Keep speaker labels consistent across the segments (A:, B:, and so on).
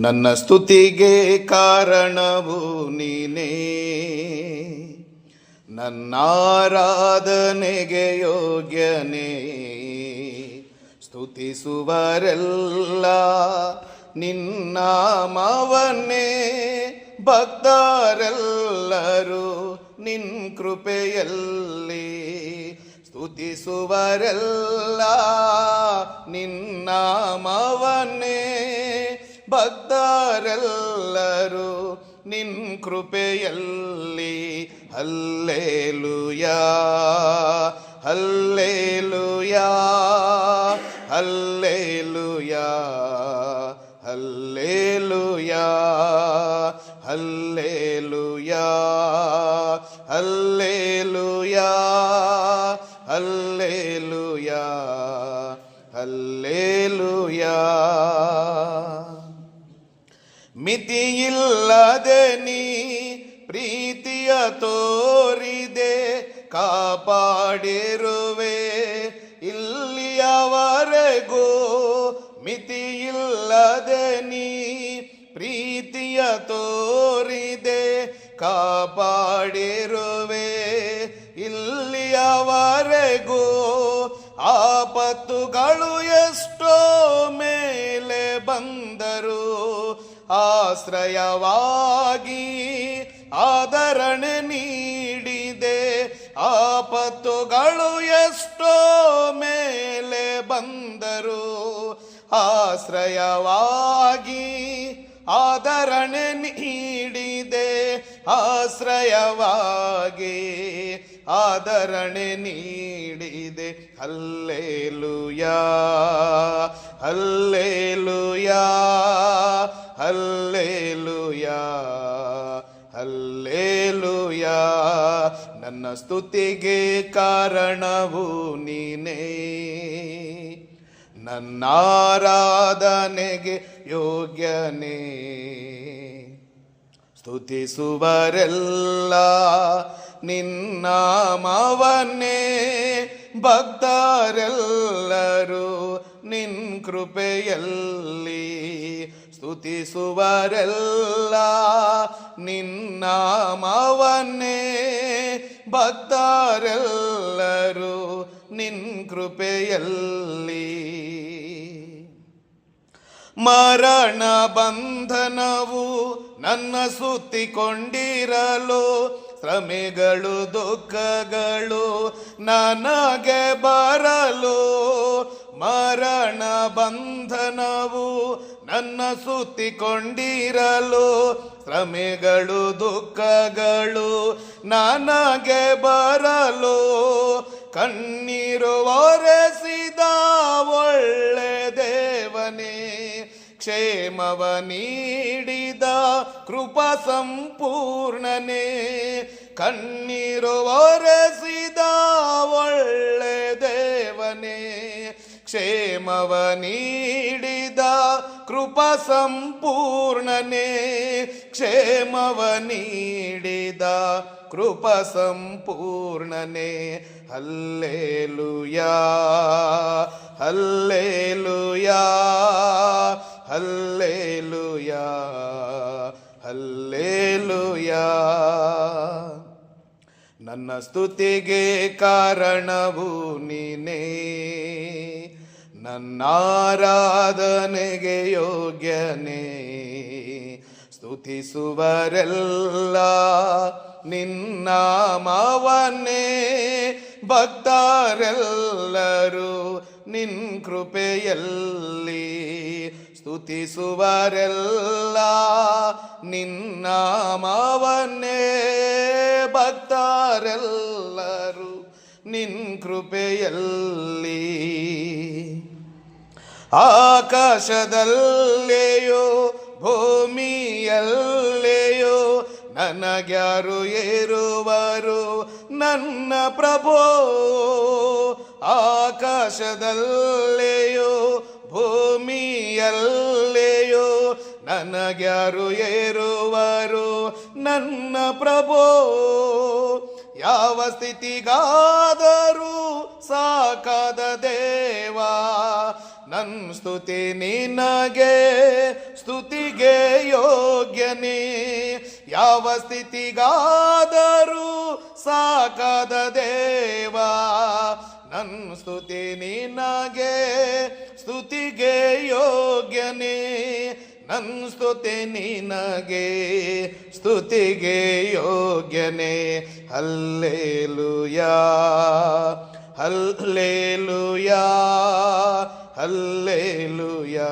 A: ನನ್ನ ಸ್ತುತಿಗೆ ಕಾರಣವು ನೀನೇ. ನನ್ನಾರಾಧನೆಗೆ ಯೋಗ್ಯನೇ. ಸ್ತುತಿಸುವರೆಲ್ಲ ನಿನ್ನಾಮವನ್ನೇ ಭಕ್ತರೆಲ್ಲರೂ ನಿನ್ ಕೃಪೆಯಲ್ಲಿ ಸ್ತುತಿಸುವರೆಲ್ಲ ನಿನ್ನಾಮವನ್ನೇ ಭಕ್ತರೆಲ್ಲರೂ ನಿನ್ ಕೃಪೆಯಲ್ಲಿ. Hallelujah hallelujah hallelujah hallelujah hallelujah hallelujah hallelujah hallelujah. ಮಿತಿಯಿಲ್ಲದೆ ನೀ ಪ್ರೀತಿಯ ತೋರಿದೆ ಕಾಪಾಡಿರುವೆ. ಇಲ್ಲಿಯವರೆಗೂ ಮಿತಿಯಿಲ್ಲದೆ ನೀ ಪ್ರೀತಿಯ ತೋರಿದೆ ಕಾಪಾಡಿರುವೆ. ಇಲ್ಲಿಯವರೆಗೂ ಆಪತ್ತುಗಳು ಎಷ್ಟೋ ಮೇಲೆ ಬಂದರು ಆಶ್ರಯವಾಗಿ ಆದರಣೆ ನೀಡಿದೆ. ಆಪತ್ತುಗಳು ಎಷ್ಟೋ ಮೇಲೆ ಬಂದರು. ಆಶ್ರಯವಾಗಿ ಆದರಣೆ ನೀಡಿದೆ. ಆಶ್ರಯವಾಗಿ ಆದರಣೆ ನೀಡಿದೆ. Alleluia hallelujah. Hallelujah hallelujah. ನನ್ನ ಸ್ತುತಿಗೆ ಕಾರಣವು ನೀನೇ. ನನ್ನಾರಾಧನೆಗೆ ಯೋಗ್ಯನೇ. ಸ್ತುತಿಸುವರೆಲ್ಲ ನಿನ್ನಾಮವನ್ನೇ ಭಕ್ತರೆಲ್ಲರೂ ನಿನ್ ಕೃಪೆಯಲ್ಲಿ ಸ್ತುತಿಸುವರೆಲ್ಲ ನಿನ್ನಾಮವನ್ನೇ ಭಕ್ತರೆಲ್ಲರೂ ನಿನ್ ಕೃಪೆಯಲ್ಲಿ. ಮರಣ ಬಂಧನವು ನನ್ನ ಸುತ್ತಿಕೊಂಡಿರಲು ಶ್ರಮೆಗಳು, ದುಃಖಗಳು ನನಗೆ ಬರಲು ಮರಣ ಬಂಧನವು ನನ್ನ ಸುತ್ತಿಕೊಂಡಿರಲು ಶ್ರಮೆಗಳು, ದುಃಖಗಳು ನನಗೆ ಬರಲು ಕಣ್ಣೀರು ಒರೆಸಿದ ಒಳ್ಳೆ ದೇವನೇ, ಕ್ಷೇಮವ ನೀಡಿದ ಕೃಪ ಸಂಪೂರ್ಣನೇ, ಕಣ್ಣೀರು ಒರೆಸಿದ ಒಳ್ಳೆ ಕ್ಷೇಮವ ನೀಡಿದ ಕೃಪ ಸಂಪೂರ್ಣನೇ. ಕ್ಷೇಮವ ನೀಡಿದ ಕೃಪ ಸಂಪೂರ್ಣನೇ. Hallelujah hallelujah hallelujah hallelujah. ನನ್ನ ಸ್ತುತಿಗೆ ಕಾರಣವು ನೀನೇ. ನನ್ನಾರಾಧನೆಗೆ ಯೋಗ್ಯನೇ. ಸ್ತುತಿಸುವರೆಲ್ಲ ನಿನ್ನಾಮವನ್ನೇ ಭಕ್ತರೆಲ್ಲರೂ ನಿನ್ ಕೃಪೆಯಲ್ಲಿ ಸ್ತುತಿಸುವರೆಲ್ಲ ನಿನ್ನಾಮವನ್ನೇ ಭಕ್ತರೆಲ್ಲರೂ ನಿನ್ ಕೃಪೆಯಲ್ಲಿ ಆಕಾಶದಲ್ಲೆಯೋ, ಭೂಮಿಯಲ್ಲೆಯೋ ನನಗ್ಯಾರು ಏರುವರು ನನ್ನ ಪ್ರಭೋ. ಆಕಾಶದಲ್ಲೆಯೋ, ಭೂಮಿಯಲ್ಲೆಯೋ ನನಗ್ಯಾರು ಏರುವರು ನನ್ನ ಪ್ರಭೋ. ಯಾವ ಸ್ಥಿತಿಗಾದರೂ ಸಾಕಾದ ದೇವಾ ನನ್ ಸ್ತುತಿ ನಿನಗೆ, ಸ್ತುತಿಗೆ ಯೋಗ್ಯನೇ ಯಾವ ಸ್ಥಿತಿಗಾದರೂ ಸಾಕದ ದೇವಾ ನನ್ನ ಸ್ತುತಿ ನಿನಗೆ, ಸ್ತುತಿಗೆ ಯೋಗ್ಯನೇ ನನ್ನ ಸ್ತುತಿ ನಿನಗೆ, ಸ್ತುತಿಗೆ ಯೋಗ್ಯನೇ ಹಲ್ಲೇಲುಯಾ ಹಲ್ಲೇಲುಯಾ. Hallelujah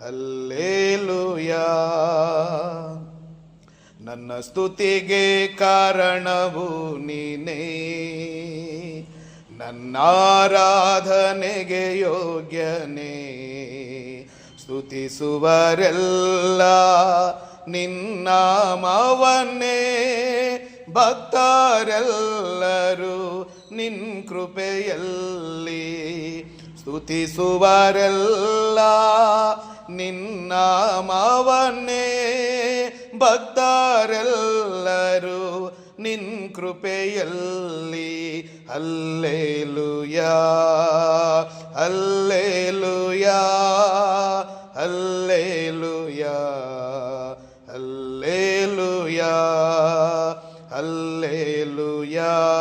A: hallelujah. ನನ್ನ ಸ್ತುತಿಗೆ ಕಾರಣವು ನೀನೇ. ನನ್ನಾರಾಧನೆಗೆ ಯೋಗ್ಯನೇ. ಸ್ತುತಿಸುವರೆಲ್ಲ ನಿನ್ನಾಮವನ್ನೇ ಭಕ್ತರೆಲ್ಲರೂ ನಿನ್ ಕೃಪೆಯಲ್ಲಿ ಸ್ತುತಿಸುವರೆಲ್ಲ ನಿನ್ನಾಮವನ್ನೇ ಭಕ್ತರೆಲ್ಲರೂ ನಿನ್ ಕೃಪೆಯಲ್ಲಿ. ಅಲ್ಲೇಲುಯ ಅಲ್ಲೇಲುಯ ಅಲ್ಲೇಲುಯ ಅಲ್ಲೇಲುಯಾ ಅಲ್ಲೇಲುಯಾ